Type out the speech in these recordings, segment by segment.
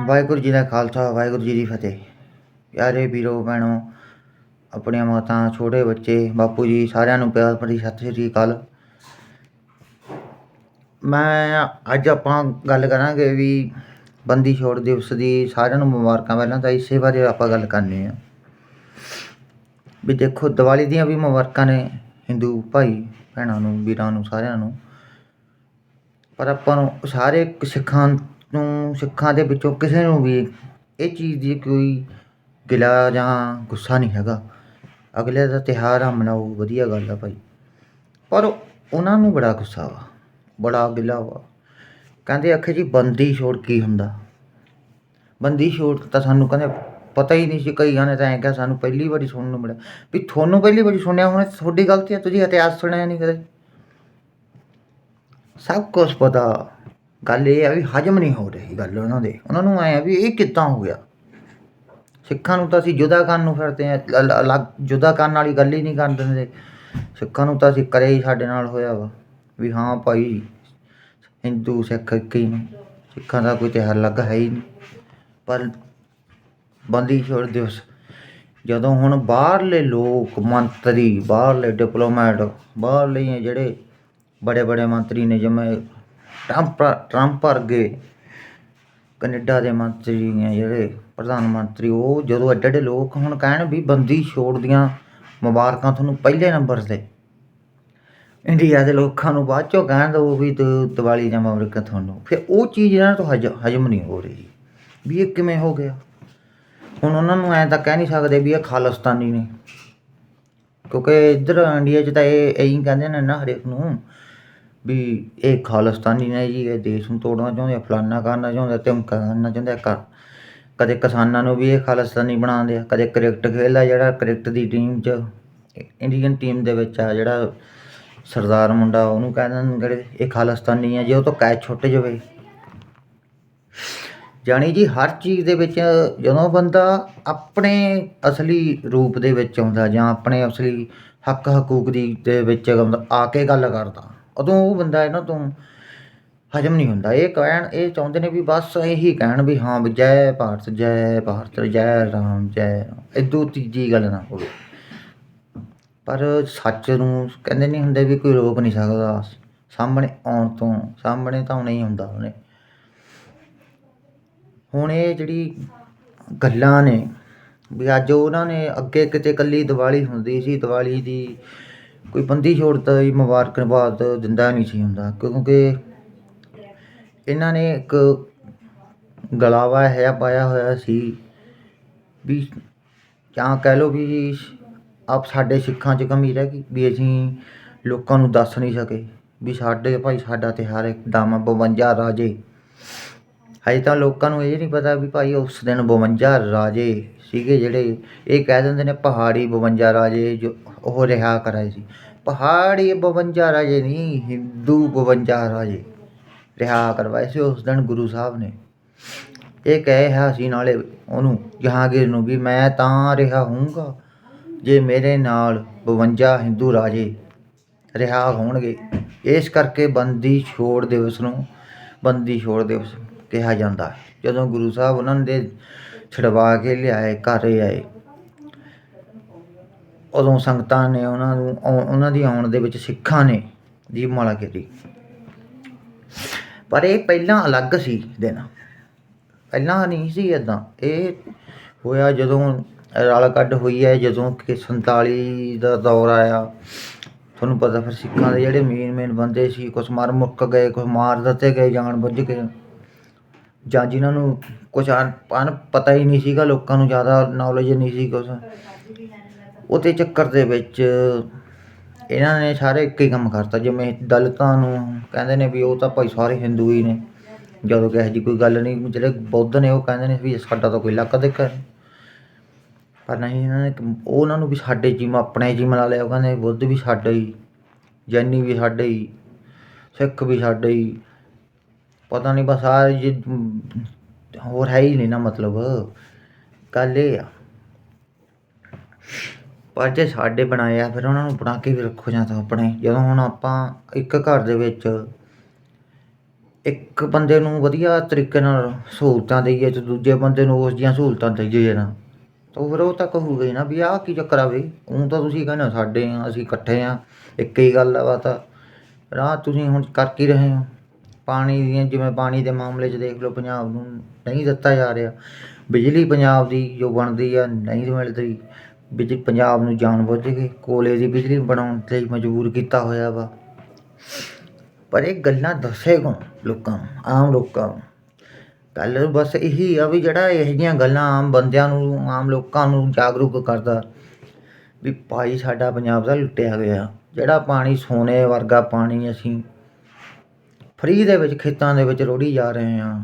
ਵਾਹਿਗੁਰੂ ਜੀ ਦਾ ਖਾਲਸਾ, ਵਾਹਿਗੁਰੂ ਜੀ ਦੀ ਫਤਿਹ। ਪਿਆਰੇ ਵੀਰੋ, ਭੈਣੋ, ਆਪਣੀਆਂ ਮਾਤਾ, ਛੋਟੇ ਬੱਚੇ, ਬਾਪੂ ਜੀ, ਸਾਰਿਆਂ ਨੂੰ ਪਿਆਰ ਭਰੀ ਸਤਿ ਸ੍ਰੀ ਅਕਾਲ। ਮੈਂ ਅੱਜ ਆਪਾਂ ਗੱਲ ਕਰਾਂਗੇ ਵੀ ਬੰਦੀ ਛੋੜ ਦਿਵਸ ਦੀ ਸਾਰਿਆਂ ਨੂੰ ਮੁਬਾਰਕਾਂ ਪਹਿਲਾਂ ਤਾਂ ਇਸੇ ਬਾਰੇ ਆਪਾਂ ਗੱਲ ਕਰਨੀ ਆ। ਵੀ ਦੇਖੋ, ਦੀਵਾਲੀ ਦੀਆਂ ਵੀ ਮੁਬਾਰਕਾਂ ਨੇ ਹਿੰਦੂ ਭਾਈ ਭੈਣਾਂ ਨੂੰ, ਵੀਰਾਂ ਨੂੰ, ਸਾਰਿਆਂ ਨੂੰ। ਪਰ ਆਪਾਂ ਨੂੰ ਸਾਰੇ ਸਿੱਖਾਂ ਨੂੰ, ਸਿੱਖਾਂ ਦੇ ਵਿੱਚੋਂ ਕਿਸੇ ਨੂੰ ਵੀ ਇਹ ਚੀਜ਼ ਦੀ ਕੋਈ ਗਿਲਾ ਜਾਂ ਗੁੱਸਾ ਨਹੀਂ ਹੈਗਾ। ਅਗਲੇ ਦਾ ਤਿਉਹਾਰ ਆ, ਮਨਾਓ, ਵਧੀਆ ਗੱਲ ਆ ਭਾਈ। ਪਰ ਉਹਨਾਂ ਨੂੰ ਬੜਾ ਗੁੱਸਾ ਵਾ, ਬੜਾ ਗਿਲਾ ਵਾ। ਕਹਿੰਦੇ ਆਖੇ ਜੀ, ਬੰਦੀ ਛੋੜ ਕੀ ਹੁੰਦਾ? ਬੰਦੀ ਛੋੜ ਤਾਂ ਸਾਨੂੰ ਕਹਿੰਦੇ ਪਤਾ ਹੀ ਨਹੀਂ ਸੀ ਕਈਆਂ ਨੇ ਤਾਂ ਐਂ ਕਿਹਾ, ਸਾਨੂੰ ਪਹਿਲੀ ਵਾਰੀ ਸੁਣਨ ਨੂੰ ਮਿਲਿਆ। ਵੀ ਤੁਹਾਨੂੰ ਪਹਿਲੀ ਵਾਰੀ ਸੁਣਿਆ, ਹੁਣ ਤੁਹਾਡੀ ਗਲਤੀ ਹੈ ਤੁਸੀਂ ਇਤਿਹਾਸ ਸੁਣਿਆ ਨਹੀਂ ਕਦੇ। ਸਭ ਕੁਝ ਪਤਾ। ਗੱਲ ਇਹ ਆ ਵੀ ਹਜਮ ਨਹੀਂ ਹੋ ਰਹੀ ਗੱਲ ਉਹਨਾਂ ਦੇ। ਉਹਨਾਂ ਨੂੰ ਐ ਵੀ ਇਹ ਕਿੱਦਾਂ ਹੋ ਗਿਆ? ਸਿੱਖਾਂ ਨੂੰ ਤਾਂ ਅਸੀਂ ਜੁਦਾ ਕਰਨ ਨੂੰ ਫਿਰਦੇ ਆ, ਅਲ- ਅਲੱਗ ਜੁਦਾ ਕਰਨ ਵਾਲੀ ਗੱਲ ਹੀ ਨਹੀਂ ਕਰ ਦਿੰਦੇ। ਸਿੱਖਾਂ ਨੂੰ ਤਾਂ ਅਸੀਂ ਕਰੇ ਹੀ ਸਾਡੇ ਨਾਲ ਹੋਇਆ ਵਾ, ਵੀ ਹਾਂ ਭਾਈ, ਹਿੰਦੂ, ਸਿੱਖ, ਇੱਕ ਹੀ ਨੇ। ਸਿੱਖਾਂ ਦਾ ਕੋਈ ਤਿਉਹਾਰ ਅਲੱਗ ਹੈ ਹੀ ਨਹੀਂ। ਪਰ ਬੰਦੀ ਛੋੜ ਦਿਵਸ, ਜਦੋਂ ਹੁਣ ਬਾਹਰਲੇ ਲੋਕ, ਮੰਤਰੀ, ਬਾਹਰਲੇ ਡਿਪਲੋਮੈਟ ਬਾਹਰਲੇ ਜਿਹੜੇ ਬੜੇ ਬੜੇ ਮੰਤਰੀ ਨੇ, ਜਿਵੇਂ ਟਰੰਪ ਟਰੰਪ ਵਰਗੇ ਕੈਨੇਡਾ ਦੇ ਮੰਤਰੀ ਨੇ ਜਿਹੜੇ ਪ੍ਰਧਾਨ ਮੰਤਰੀ, ਉਹ ਜਦੋਂ ਐਡੇ ਐਡੇ ਲੋਕ ਹੁਣ ਕਹਿਣ ਵੀ ਬੰਦੀ ਛੋੜ ਦੀਆਂ ਮੁਬਾਰਕਾਂ ਤੁਹਾਨੂੰ ਪਹਿਲੇ ਨੰਬਰ ਤੇ। ਇੰਡੀਆ ਦੇ ਲੋਕਾਂ ਨੂੰ ਬਾਅਦ ਚੋਂ ਕਹਿਣ ਦੋ ਵੀ ਤੂੰ, ਦੀਵਾਲੀ ਜਾਂ ਮੁਬਾਰਕਾਂ ਤੁਹਾਨੂੰ। ਫਿਰ ਉਹ ਚੀਜ਼ ਇਹਨਾਂ ਤੋਂ ਹਜ, ਹਜਮ ਨਹੀਂ ਹੋ ਰਹੀ। ਵੀ ਇਹ ਕਿਵੇਂ ਹੋ ਗਿਆ? ਹੁਣ ਉਹਨਾਂ ਨੂੰ ਐਂ ਤਾਂ ਕਹਿ ਨਹੀਂ ਸਕਦੇ ਵੀ ਇਹ ਖਾਲਿਸਤਾਨੀ ਨੇ। ਕਿਉਂਕਿ ਇੱਧਰ ਇੰਡੀਆ 'ਚ ਤਾਂ ਇਹ, ਇਹੀ ਕਹਿੰਦੇ ਨੇ ਨਾ ਹਰੇਕ ਨੂੰ ਵੀ ਇਹ ਖਾਲਿਸਤਾਨੀ ਨੇ ਜੀ, ਇਹ ਦੇਸ਼ ਨੂੰ ਤੋੜਨਾ ਚਾਹੁੰਦੇ ਆ, ਫਲਾਨਾ ਕਰਨਾ ਚਾਹੁੰਦੇ ਆ ਧਮਕਾ ਕਰਨਾ ਚਾਹੁੰਦੇ ਆ ਕਰ ਕਦੇ ਕਿਸਾਨਾਂ ਨੂੰ ਵੀ ਇਹ ਖਾਲਿਸਤਾਨੀ ਬਣਾਉਂਦੇ ਆ, ਕਦੇ ਕ੍ਰਿਕਟ ਖੇਡਦਾ ਜਿਹੜਾ ਕ੍ਰਿਕਟ ਦੀ ਟੀਮ 'ਚ ਇੰਡੀਅਨ ਟੀਮ ਦੇ ਵਿੱਚ ਆ ਜਿਹੜਾ ਸਰਦਾਰ ਮੁੰਡਾ, ਉਹਨੂੰ ਕਹਿੰਦੇ ਨੇ ਜਿਹੜੇ ਇਹ ਖਾਲਿਸਤਾਨੀ ਆ ਜੇ, ਉਹ ਤੋਂ ਕੈਚ ਛੁੱਟ ਜਾਵੇ। ਜਾਣੀ ਜੀ ਹਰ ਚੀਜ਼ ਦੇ ਵਿੱਚ ਜਦੋਂ ਬੰਦਾ ਆਪਣੇ ਅਸਲੀ ਰੂਪ ਦੇ ਵਿੱਚ ਆਉਂਦਾ ਜਾਂ ਆਪਣੇ ਅਸਲੀ ਹੱਕ ਹਕੂਕ ਦੀ ਦੇ ਵਿੱਚ ਬੰਦਾ ਆ ਕੇ ਗੱਲ ਕਰਦਾ। ਉਦੋਂ ਉਹ ਬੰਦਾ ਇਹਨਾਂ ਤੋਂ ਹਜਮ ਨਹੀਂ ਹੁੰਦਾ। ਇਹ ਕਹਿਣ, ਇਹ ਚਾਹੁੰਦੇ ਨੇ ਵੀ ਬਸ ਇਹੀ ਕਹਿਣ ਵੀ ਹਾਂ ਵੀ ਜੈ ਭਾਰਤ ਜੈ ਭਾਰਤ, ਜੈ ਰਾਮ ਜੈ ਰਾਮ ਇਦੋਂ ਤੀਜੀ ਗੱਲ ਨਾ ਹੋਵੇ। ਪਰ ਸੱਚ ਨੂੰ ਕਹਿੰਦੇ ਨਹੀਂ ਹੁੰਦੇ ਵੀ ਕੋਈ ਰੋਕ ਨਹੀਂ ਸਕਦਾ। ਸਾਹਮਣੇ ਆਉਣ ਤੋਂ, ਸਾਹਮਣੇ ਤਾਂ ਨਹੀਂ ਹੁੰਦਾ ਉਹਨੇ। ਹੁਣ ਇਹ ਜਿਹੜੀ ਗੱਲਾਂ ਨੇ ਵੀ ਅੱਜ ਉਹਨਾਂ ਨੇ ਅੱਗੇ ਕਿਤੇ ਕੱਲੀ ਦੀਵਾਲੀ ਹੁੰਦੀ ਸੀ, ਦੀਵਾਲੀ ਦੀ ਕੋਈ ਬੰਦੀ ਛੋੜ ਤਾਂ ਜੀ ਮੁਬਾਰਕਬਾਦ ਦਿੰਦਾ ਨਹੀਂ ਸੀ ਹੁੰਦਾ, ਕਿਉਂਕਿ ਇਹਨਾਂ ਨੇ ਇੱਕ ਗਲਾਵਾ ਹੈ ਪਾਇਆ ਹੋਇਆ ਸੀ ਵੀ ਜਾਂ ਕਹਿ ਲਓ ਵੀ ਆਪ ਸਾਡੇ ਸਿੱਖਾਂ 'ਚ ਕਮੀ ਰਹਿ ਗਈ ਵੀ ਅਸੀਂ ਲੋਕਾਂ ਨੂੰ ਦੱਸ ਨਹੀਂ ਸਕੇ ਵੀ ਸਾਡੇ ਭਾਈ ਸਾਡਾ ਤਿਉਹਾਰ ਇੱਕਦਮ 52 ਰਾਜੇ। ਹਜੇ ਤਾਂ ਲੋਕਾਂ ਨੂੰ ਇਹ ਨਹੀਂ ਪਤਾ ਵੀ ਭਾਈ ਉਸ ਦਿਨ 52 ਰਾਜੇ ਸੀਗੇ ਜਿਹੜੇ, ਇਹ ਕਹਿ ਦਿੰਦੇ ਨੇ ਪਹਾੜੀ 52 ਰਾਜੇ ਜੋ ਉਹ ਰਿਹਾ ਕਰਾਏ ਸੀ। ਪਹਾੜੀ 52 ਰਾਜੇ ਨਹੀਂ ਹਿੰਦੂ 52 ਰਾਜੇ ਰਿਹਾ ਕਰਵਾਏ ਸੀ ਉਸ ਦਿਨ ਗੁਰੂ ਸਾਹਿਬ ਨੇ। ਇਹ ਕਹੇ ਹੈ ਸੀ ਨਾਲੇ ਉਹਨੂੰ, ਜਹਾਂਗੀਰ ਨੂੰ ਵੀ, ਮੈਂ ਤਾਂ ਰਿਹਾ ਹੋਊਂਗਾ ਜੇ ਮੇਰੇ ਨਾਲ 52 ਹਿੰਦੂ ਰਾਜੇ ਰਿਹਾ ਹੋਣਗੇ। ਇਸ ਕਰਕੇ ਬੰਦੀ ਛੋੜ ਦਿਵਸ ਨੂੰ, ਬੰਦੀ ਛੋੜ ਦਿਵਸ ਕਿਹਾ ਜਾਂਦਾ ਹੈ। ਜਦੋਂ ਗੁਰੂ ਸਾਹਿਬ ਉਹਨਾਂ ਦੇ ਛਡਵਾ ਕੇ ਲਿਆਏ, ਘਰ ਆਏ ਉਦੋਂ ਸੰਗਤਾਂ ਨੇ ਉਹਨਾਂ ਨੂੰ ਉਹਨਾਂ ਦੀ ਆਉਣ ਦੇ ਵਿੱਚ ਸਿੱਖਾਂ ਨੇ ਦੀਪਮਾਲਾ ਕੀਤੀ ਪਰ ਇਹ ਪਹਿਲਾਂ ਅਲੱਗ ਸੀ ਦਿਨ। ਪਹਿਲਾਂ ਨਹੀਂ ਸੀ ਇਦਾਂ ਇਹ ਹੋਇਆ ਜਦੋਂ ਰਲ ਕੱਢ ਹੋਈ ਹੈ, ਜਦੋਂ ਕਿ 47 ਦਾ ਦੌਰ ਆਇਆ। ਤੁਹਾਨੂੰ ਪਤਾ ਫਿਰ ਸਿੱਖਾਂ ਦੇ ਜਿਹੜੇ ਮੇਨ ਮੇਨ ਬੰਦੇ ਸੀ, ਕੁਛ ਮਰ ਮੁੱਕ ਗਏ, ਕੁਛ ਮਾਰ ਦਿੱਤੇ ਗਏ, ਜਾਣ ਬੁੱਝ ਕੇ। ਜਾਂ ਜਿਨ੍ਹਾਂ ਨੂੰ ਕੁਛ ਅਣ ਪਤਾ ਹੀ ਨਹੀਂ ਸੀਗਾ, ਲੋਕਾਂ ਨੂੰ ਜ਼ਿਆਦਾ ਨੌਲੇਜ ਨਹੀਂ ਸੀ ਕੁਛ। ਉਹਦੇ ਚੱਕਰ ਦੇ ਵਿੱਚ ਇਹਨਾਂ ਨੇ ਸਾਰੇ ਇੱਕ ਹੀ ਕੰਮ ਕਰਤਾ, ਜਿਵੇਂ ਦਲਿਤਾਂ ਨੂੰ ਕਹਿੰਦੇ ਨੇ ਵੀ ਉਹ ਤਾਂ ਭਾਈ ਸਾਰੇ ਹਿੰਦੂ ਹੀ ਨੇ। ਜਦੋਂ ਕਿ ਇਹੋ ਜਿਹੀ ਕੋਈ ਗੱਲ ਨਹੀਂ, ਜਿਹੜੇ ਬੁੱਧ ਨੇ ਉਹ ਕਹਿੰਦੇ ਨੇ ਵੀ ਸਾਡਾ ਤਾਂ ਕੋਈ ਲੱਕ ਦੇ ਪਰ ਨਹੀਂ, ਇਹਨਾਂ ਨੇ ਉਹ ਉਹਨਾਂ ਨੂੰ ਵੀ ਸਾਡੇ ਜਿਮ ਆਪਣੇ ਜਿਮ ਲਾ ਲਿਆ, ਉਹ ਕਹਿੰਦੇ ਬੁੱਧ ਵੀ ਸਾਡੇ ਹੀ, ਜੈਨੀ ਵੀ ਸਾਡੇ ਹੀ, ਸਿੱਖ ਵੀ ਸਾਡੇ ਹੀ। ਪਤਾ ਨਹੀਂ ਬਸ ਆ ਜੇ, ਹੋਰ ਹੈ ਹੀ ਨਹੀਂ ਨਾ ਮਤਲਬ। ਗੱਲ ਇਹ ਆ। ਪਰ ਜੇ ਸਾਡੇ ਬਣਾਏ ਆ, ਫਿਰ ਉਹਨਾਂ ਨੂੰ ਬਣਾ ਕੇ ਵੀ ਰੱਖੋ ਜਾਂ ਤਾਂ ਆਪਣੇ। ਜਦੋਂ ਹੁਣ ਆਪਾਂ ਇੱਕ ਘਰ ਦੇ ਵਿੱਚ ਇੱਕ ਬੰਦੇ ਨੂੰ ਵਧੀਆ ਤਰੀਕੇ ਨਾਲ ਸਹੂਲਤਾਂ ਦੇਈਏ ਤੇ ਦੂਜੇ ਬੰਦੇ ਨੂੰ ਉਸ ਦੀਆਂ ਸਹੂਲਤਾਂ ਦੇਈਏ ਨਾ, ਤਾਂ ਫਿਰ ਉਹ ਤਾਂ ਕਹੂਗਾ ਹੀ ਨਾ ਵੀ ਆਹ ਕੀ ਚੱਕਰ ਆ ਬਈ? ਉਹ ਤਾਂ ਤੁਸੀਂ ਕਹਿੰਦੇ ਹੋ ਸਾਡੇ ਆ, ਅਸੀਂ ਇਕੱਠੇ ਆ। ਇੱਕ ਹੀ ਗੱਲ ਆ ਵਾ ਤਾਂ ਰਾਹ ਤੁਸੀਂ ਹੁਣ ਕਰ ਕੀ ਰਹੇ ਹੋ। ਪਾਣੀ ਦੀਆਂ, ਜਿਵੇਂ ਪਾਣੀ ਦੇ ਮਾਮਲੇ 'ਚ ਦੇਖ ਲਓ, ਪੰਜਾਬ ਨੂੰ ਨਹੀਂ ਦਿੱਤਾ ਜਾ ਰਿਹਾ। ਬਿਜਲੀ ਪੰਜਾਬ ਦੀ ਜੋ ਬਣਦੀ ਆ, ਨਹੀਂ ਮਿਲਦੀ। ਬਿਜ ਪੰਜਾਬ ਨੂੰ ਜਾਣ ਬੁੱਝ ਕੇ ਕੋਲੇ ਦੀ ਬਿਜਲੀ ਬਣਾਉਣ ਲਈ ਮਜਬੂਰ ਕੀਤਾ ਹੋਇਆ ਵਾ। ਪਰ ਇਹ ਗੱਲਾਂ ਦੱਸੇ ਕੌਣ? ਲੋਕਾਂ ਨੂੰ ਆਮ ਲੋਕਾਂ ਨੂੰ। ਗੱਲ ਬਸ ਇਹੀ ਆ ਵੀ ਜਿਹੜਾ ਇਹੋ ਜਿਹੀਆਂ ਗੱਲਾਂ ਆਮ ਬੰਦਿਆਂ ਨੂੰ, ਆਮ ਲੋਕਾਂ ਨੂੰ ਜਾਗਰੂਕ ਕਰਦਾ, ਵੀ ਭਾਈ ਸਾਡਾ ਪੰਜਾਬ ਦਾ ਲੁੱਟਿਆ ਗਿਆ। ਜਿਹੜਾ ਪਾਣੀ ਸੋਨੇ ਵਰਗਾ ਪਾਣੀ ਅਸੀਂ ਫਰੀ ਦੇ ਵਿੱਚ ਖੇਤਾਂ ਦੇ ਵਿੱਚ ਰੋੜੀ ਜਾ ਰਹੇ ਹਾਂ।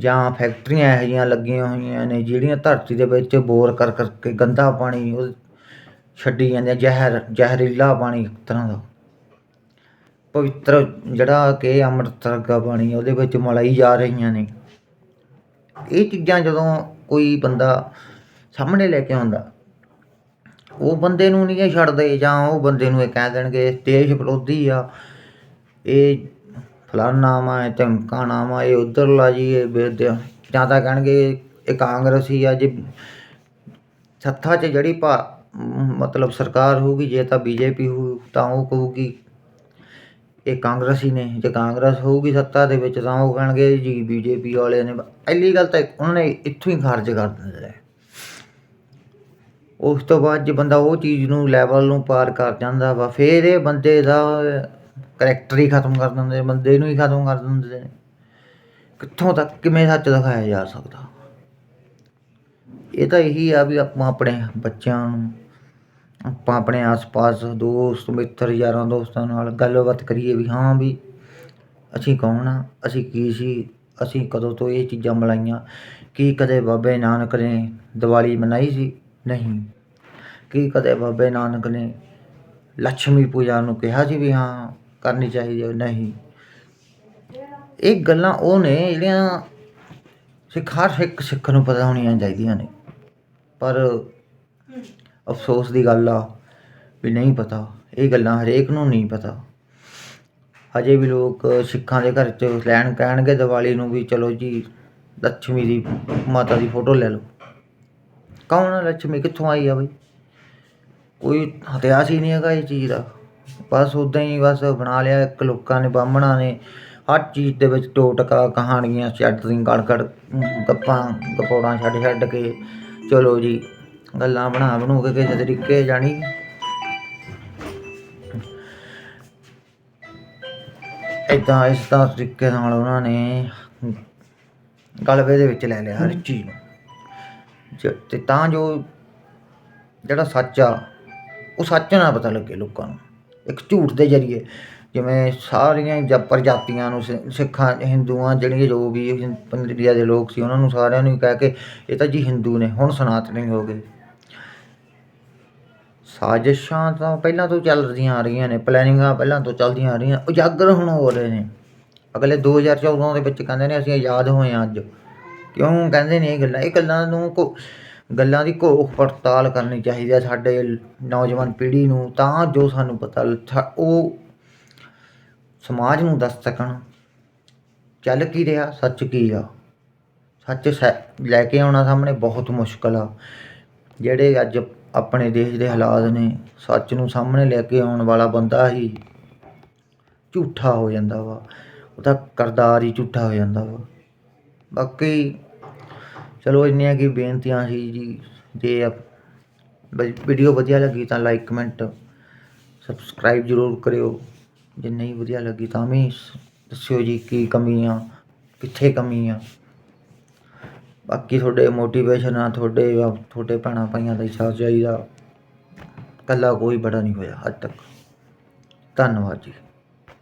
ਜਾਂ ਫੈਕਟਰੀਆਂ ਇਹੋ ਜਿਹੀਆਂ ਲੱਗੀਆਂ ਹੋਈਆਂ ਨੇ ਜਿਹੜੀਆਂ ਧਰਤੀ ਦੇ ਵਿੱਚ ਬੋਰ ਕਰ ਕਰਕੇ ਗੰਦਾ ਪਾਣੀ ਉਹ ਛੱਡੀ ਜਾਂਦੇ ਆ, ਜ਼ਹਿਰ ਜ਼ਹਿਰੀਲਾ ਪਾਣੀ ਇੱਕ ਤਰ੍ਹਾਂ ਦਾ। ਪਵਿੱਤਰ ਜਿਹੜਾ ਕਿ ਅੰਮ੍ਰਿਤ ਵਰਗਾ ਪਾਣੀ ਉਹਦੇ ਵਿੱਚ ਮਲਾਈ ਜਾ ਰਹੀਆਂ ਨੇ। ਇਹ ਚੀਜ਼ਾਂ ਜਦੋਂ ਕੋਈ ਬੰਦਾ ਸਾਹਮਣੇ ਲੈ ਕੇ ਆਉਂਦਾ ਉਹ ਬੰਦੇ ਨੂੰ ਨਹੀਂ ਇਹ ਛੱਡਦੇ ਜਾਂ ਉਹ ਬੰਦੇ ਨੂੰ ਇਹ ਕਹਿ ਦੇਣਗੇ ਦੇਸ਼ ਵਿਰੋਧੀ ਆ ਇਹ ਫਲਾਨਾ ਵਾ ਇਹ ਧਮਕਾਣਾ ਵਾ ਇਹ ਉੱਧਰਲਾ ਜੀ, ਇਹ ਵਿਦ ਜਾਂ ਤਾਂ ਕਹਿਣਗੇ ਇਹ ਕਾਂਗਰਸੀ ਆ, ਜੇ ਸੱਤਾ 'ਚ ਜਿਹੜੀ ਭਾ ਮਤਲਬ ਸਰਕਾਰ ਹੋਊਗੀ, ਜੇ ਤਾਂ ਬੀਜੇਪੀ ਹੋਊ, ਤਾਂ ਉਹ ਕਹੂਗੀ ਇਹ ਕਾਂਗਰਸੀ ਨੇ, ਜੇ ਕਾਂਗਰਸ ਹੋਊਗੀ ਸੱਤਾ ਦੇ ਵਿੱਚ, ਤਾਂ ਉਹ ਕਹਿਣਗੇ ਜੀ ਬੀਜੇਪੀ ਵਾਲੇ ਨੇ ਪਹਿਲੀ ਗੱਲ ਤਾਂ ਉਹਨਾਂ ਨੇ ਇੱਥੋਂ ਹੀ ਖਾਰਜ ਕਰ ਦਿੰਦੇ ਉਸ ਤੋਂ ਬਾਅਦ ਜੇ ਬੰਦਾ ਉਹ ਚੀਜ਼ ਨੂੰ ਲੈਵਲ ਨੂੰ ਪਾਰ ਕਰ ਜਾਂਦਾ ਵਾ, ਫਿਰ ਇਹ ਬੰਦੇ ਦਾ ਕਰੈਕਟਰ ਹੀ ਖਤਮ ਕਰ ਦਿੰਦੇ, ਬੰਦੇ ਨੂੰ ਹੀ ਖਤਮ ਕਰ ਦਿੰਦੇ ਨੇ। ਕਿੱਥੋਂ ਤੱਕ, ਕਿਵੇਂ ਸੱਚ ਦਿਖਾਇਆ ਜਾ ਸਕਦਾ? ਇਹ ਤਾਂ ਇਹੀ ਆ ਵੀ ਆਪਾਂ ਆਪਣੇ ਬੱਚਿਆਂ ਨੂੰ, ਆਪਾਂ ਆਪਣੇ ਆਸ-ਪਾਸ ਦੋਸਤ, ਮਿੱਤਰ, ਯਾਰਾਂ ਦੋਸਤਾਂ ਨਾਲ ਗੱਲਬਾਤ ਕਰੀਏ ਵੀ ਹਾਂ ਵੀ ਅਸੀਂ ਕੌਣ ਆ, ਅਸੀਂ ਕੀ ਸੀ, ਅਸੀਂ ਕਦੋਂ ਤੋਂ ਇਹ ਚੀਜ਼ਾਂ ਮਲਾਈਆਂ, ਕੀ ਕਦੇ ਬਾਬੇ ਨਾਨਕ ਨੇ ਦੀਵਾਲੀ ਮਨਾਈ ਸੀ? ਨਹੀਂ। ਕੀ ਕਦੇ ਬਾਬੇ ਨਾਨਕ ਨੇ ਲక్ష్ਮੀ ਪੂਜਾ ਨੂੰ ਕਿਹਾ ਸੀ ਵੀ ਹਾਂ ਕਰਨੀ ਚਾਹੀਦੀ ਹੈ, ਨਹੀਂ। ਇਹ ਗੱਲਾਂ ਉਹ ਨੇ ਜਿਹੜੀਆਂ ਸਿੱਖ, ਹਰ ਸਿੱਖ ਸਿੱਖ ਨੂੰ ਪਤਾ ਹੋਣੀਆਂ ਚਾਹੀਦੀਆਂ ਨੇ। ਪਰ ਅਫਸੋਸ ਦੀ ਗੱਲ ਆ ਵੀ ਨਹੀਂ ਪਤਾ। ਇਹ ਗੱਲਾਂ ਹਰੇਕ ਨੂੰ ਨਹੀਂ ਪਤਾ। ਅਜੇ ਵੀ ਲੋਕ ਸਿੱਖਾਂ ਦੇ ਘਰ 'ਚ ਲੈਣ ਕਹਿਣਗੇ ਦੀਵਾਲੀ ਨੂੰ ਵੀ ਚਲੋ ਜੀ ਲక్ష్ਮੀ ਦੀ ਮਾਤਾ ਦੀ ਫੋਟੋ ਲੈ ਲਓ। ਕੌਣ ਹੈ ਲక్ష్ਮੀ ਕਿੱਥੋਂ ਆਈ ਆ ਬਈ? ਕੋਈ ਇਤਿਹਾਸ ਹੀ ਨਹੀਂ ਹੈਗਾ ਇਹ ਚੀਜ਼ ਦਾ। ਬਸ ਉਦਾਂ ਹੀ ਬਸ ਬਣਾ ਲਿਆ ਇੱਕ ਲੋਕਾਂ ਨੇ ਬਾਹਮਣਾਂ ਨੇ। ਹਰ ਚੀਜ਼ ਦੇ ਵਿੱਚ ਟੋਟਕਾ ਕਹਾਣੀਆਂ ਛੱਡ ਦੀ ਗੜਗੜ ਗੱਪਾਂ ਗਪੌੜਾਂ ਛੱਡ ਛੱਡ ਕੇ। ਚਲੋ ਜੀ ਗੱਲਾਂ ਬਣਾ ਬਣੂ ਕੇ ਕਿਸੇ ਤਰੀਕੇ ਜਾਣੀ। ਏਦਾਂ ਇਸ ਤਰ੍ਹਾਂ ਤਰੀਕੇ ਨਾਲ ਉਹਨਾਂ ਨੇ ਗਲਬੇ ਦੇ ਵਿੱਚ ਲੈ ਲਿਆ ਹਰ ਚੀਜ਼ ਨੂੰ। ਤੇ ਤਾਂ ਜੋ ਜਿਹੜਾ ਸੱਚ ਆ ਉਹ ਸੱਚ ਨਾ ਪਤਾ ਲੱਗੇ ਲੋਕਾਂ ਨੂੰ। ਇੱਕ ਝੂਠ ਦੇ ਜ਼ਰੀਏ। ਜਿਵੇਂ ਸਾਰੀਆਂ ਜ ਪ੍ਰਜਾਤੀਆਂ ਨੂੰ ਸਿ- ਸਿੱਖਾਂ, ਹਿੰਦੂਆਂ ਜਿਹੜੀਆਂ ਜੋ ਵੀ ਇੰਡੀਆ ਦੇ ਲੋਕ ਸੀ, ਉਹਨਾਂ ਨੂੰ ਸਾਰਿਆਂ ਨੂੰ ਕਹਿ ਕੇ ਇਹ ਤਾਂ ਜੀ ਹਿੰਦੂ ਨੇ, ਹੁਣ ਸਨਾਤਨੀ ਹੋ ਗਏ। ਸਾਜ਼ਿਸ਼ਾਂ ਤਾਂ ਪਹਿਲਾਂ ਤੋਂ ਚੱਲਦੀਆਂ ਆ ਰਹੀਆਂ ਨੇ, ਪਲੈਨਿੰਗਾਂ ਪਹਿਲਾਂ ਤੋਂ ਚੱਲਦੀਆਂ ਆ ਰਹੀਆਂ, ਉਜਾਗਰ ਹੁਣ ਹੋ ਰਹੇ ਨੇ। ਅਗਲੇ 2014 ਦੇ ਵਿੱਚ ਕਹਿੰਦੇ ਨੇ ਅਸੀਂ ਆਜ਼ਾਦ ਹੋਏ ਹਾਂ ਅੱਜ। ਕਿਉਂ ਕਹਿੰਦੇ ਨੇ ਇਹ ਗੱਲਾਂ ਇਹ ਗੱਲਾਂ ਨੂੰ ਕੋ ਗੱਲਾਂ ਦੀ ਘੋਖ ਪੜਤਾਲ ਕਰਨੀ ਚਾਹੀਦੀ ਹੈ ਸਾਡੇ ਨੌਜਵਾਨ ਪੀੜ੍ਹੀ ਨੂੰ, ਤਾਂ ਜੋ ਸਾਨੂੰ ਪਤਾ ਉਹ ਸਮਾਜ ਨੂੰ ਦੱਸ ਸਕਣ। ਚੱਲ ਕੀ ਰਿਹਾ? ਸੱਚ ਕੀ ਆ? ਸੱਚ ਸੈ- ਲੈ ਕੇ ਆਉਣਾ ਸਾਹਮਣੇ ਬਹੁਤ ਮੁਸ਼ਕਲ ਆ। ਜਿਹੜੇ ਅੱਜ ਆਪਣੇ ਦੇਸ਼ ਦੇ ਹਾਲਾਤ ਨੇ, ਸੱਚ ਨੂੰ ਸਾਹਮਣੇ ਲੈ ਕੇ ਆਉਣ ਵਾਲਾ ਬੰਦਾ ਹੀ ਝੂਠਾ ਹੋ ਜਾਂਦਾ ਵਾ। ਉਹਦਾ ਕਰਦਾਰ ਹੀ ਝੂਠਾ ਹੋ ਜਾਂਦਾ ਵਾ। ਬਾਕੀ ਚਲੋ ਇੰਨੀਆਂ ਕੀ ਬੇਨਤੀਆਂ ਸੀ ਜੀ, ਜੇ ਆਪ- ਬ- ਵੀਡੀਓ ਵਧੀਆ ਲੱਗੀ ਤਾਂ ਲਾਈਕ ਕਮੈਂਟ ਸਬਸਕ੍ਰਾਈਬ ਜ਼ਰੂਰ ਕਰਿਓ। ਜੇ ਨਹੀਂ ਵਧੀਆ ਲੱਗੀ ਤਾਂ ਵੀ ਦੱਸਿਓ ਜੀ ਕੀ ਕਮੀ ਆ ਕਿੱਥੇ ਕਮੀ ਆ ਬਾਕੀ ਤੁਹਾਡੇ ਮੋਟੀਵੇਸ਼ਨ ਆ, ਤੁਹਾਡੇ ਤੁਹਾਡੇ ਭੈਣਾਂ ਭਾਈਆਂ ਦਾ ਹੀ ਸਾਥ ਚਾਹੀਦਾ। ਇਕੱਲਾ ਕੋਈ ਬੜਾ ਨਹੀਂ ਹੋਇਆ ਹੱਦ ਤੱਕ। ਧੰਨਵਾਦ ਜੀ।